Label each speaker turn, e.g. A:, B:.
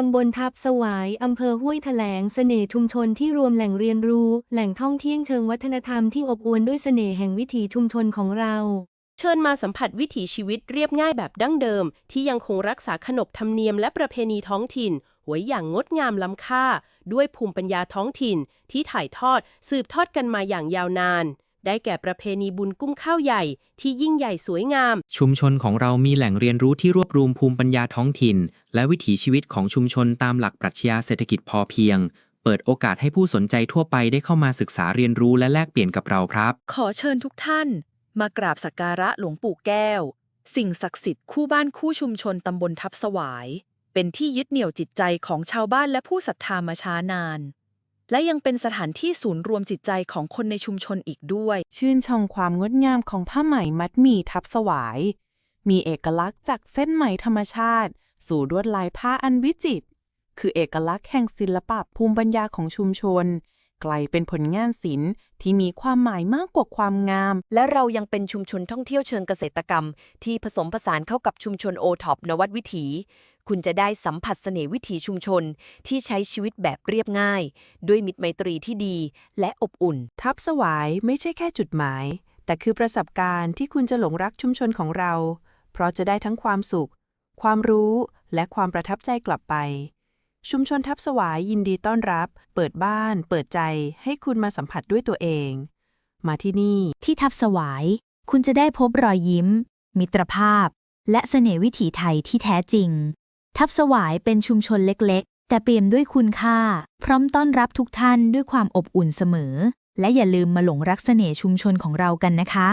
A: ตำบลทับสวาย อำเภอห้วยแถลงเสน่ห์ชุมชนที่รวมแหล่งเรียนรู้ แหล่งท่องเที่ยวเชิงวัฒนธรรมที่อบอวลด้วยเสน่ห์แห่งวิถีชุมชนของเรา
B: เชิญมาสัมผัสวิถีชีวิตเรียบง่ายแบบดั้งเดิม ที่ยังคงรักษาขนบธรรมเนียมและประเพณีท้องถิ่นไว้อย่างงดงามล้ำค่า ด้วยภูมิปัญญาท้องถิ่น ที่ถ่ายทอดสืบทอดกันมาอย่างยาวนานได้แก่ประเพณีบุญกุ้มข้าวใหญ่ที่ยิ่งใหญ่สวยงาม
C: ชุมชนของเรามีแหล่งเรียนรู้ที่รวบรวมภูมิปัญญาท้องถิ่น และวิถีชีวิตของชุมชนตามหลักปรัชญาเศรษฐกิจพอเพียง เปิดโอกาสให้ผู้สนใจทั่วไปได้เข้ามาศึกษาเรียนรู้และแลกเปลี่ยนกับเราครับ
D: ขอเชิญทุกท่าน มากราบสักการะหลวงปู่แก้ว สิ่งศักดิ์สิทธิ์คู่บ้านคู่ชุมชนตำบลทับสวาย เป็นที่ยึดเหนี่ยวจิตใจของชาวบ้านและผู้ศรัทธามาช้านาน และยังเป็นสถานที่ศูนย์รวมจิตใจของคนในชุมชนอีกด้วย
E: ชื่นชมความงดงามของผ้าไหมมัดหมี่ทับสวาย มีเอกลักษณ์จากเส้นไหมธรรมชาติ สู่ลวดลายผ้าอันวิจิตรคือเอกลักษณ์แห่งศิลปะภูมิปัญญาของชุมชน กลายเป็นผลงานศิลป์ที่มีความหมายมากกว่าความงาม
F: และเรายังเป็นชุมชนท่องเที่ยวเชิงเกษตรกรรม ที่ผสมผสานเข้ากับชุมชนโอท็อปนวัดวิถี คุณจะได้สัมผัสเสน่ห์วิถีชุมชน ที่ใช้ชีวิตแบบเรียบง่าย ด้วยมิตรไมตรีที่ดี และอบอุ่น
G: ทับสวายไม่ใช่แค่จุดหมาย แต่คือประสบการณ์ที่คุณจะหลงรักชุมชนของเรา เพราะจะได้ทั้งความสุข ความรู้ และความประทับใจกลับไป ชุมชนทับสวายยินดีต้อนรับ เปิดบ้าน เปิดใจ ให้คุณมาสัมผัสด้วยตัวเอง มาที่นี่
H: ที่ทับสวาย คุณจะได้พบรอยยิ้ม มิตรภาพ และเสน่ห์วิถีไทยที่แท้จริง ทับสวายเป็นชุมชนเล็กๆ แต่เปี่ยมด้วยคุณค่า พร้อมต้อนรับทุกท่านด้วยความอบอุ่นเสมอ และอย่าลืมมาหลงรักเสน่ห์ชุมชนของเรากันนะคะ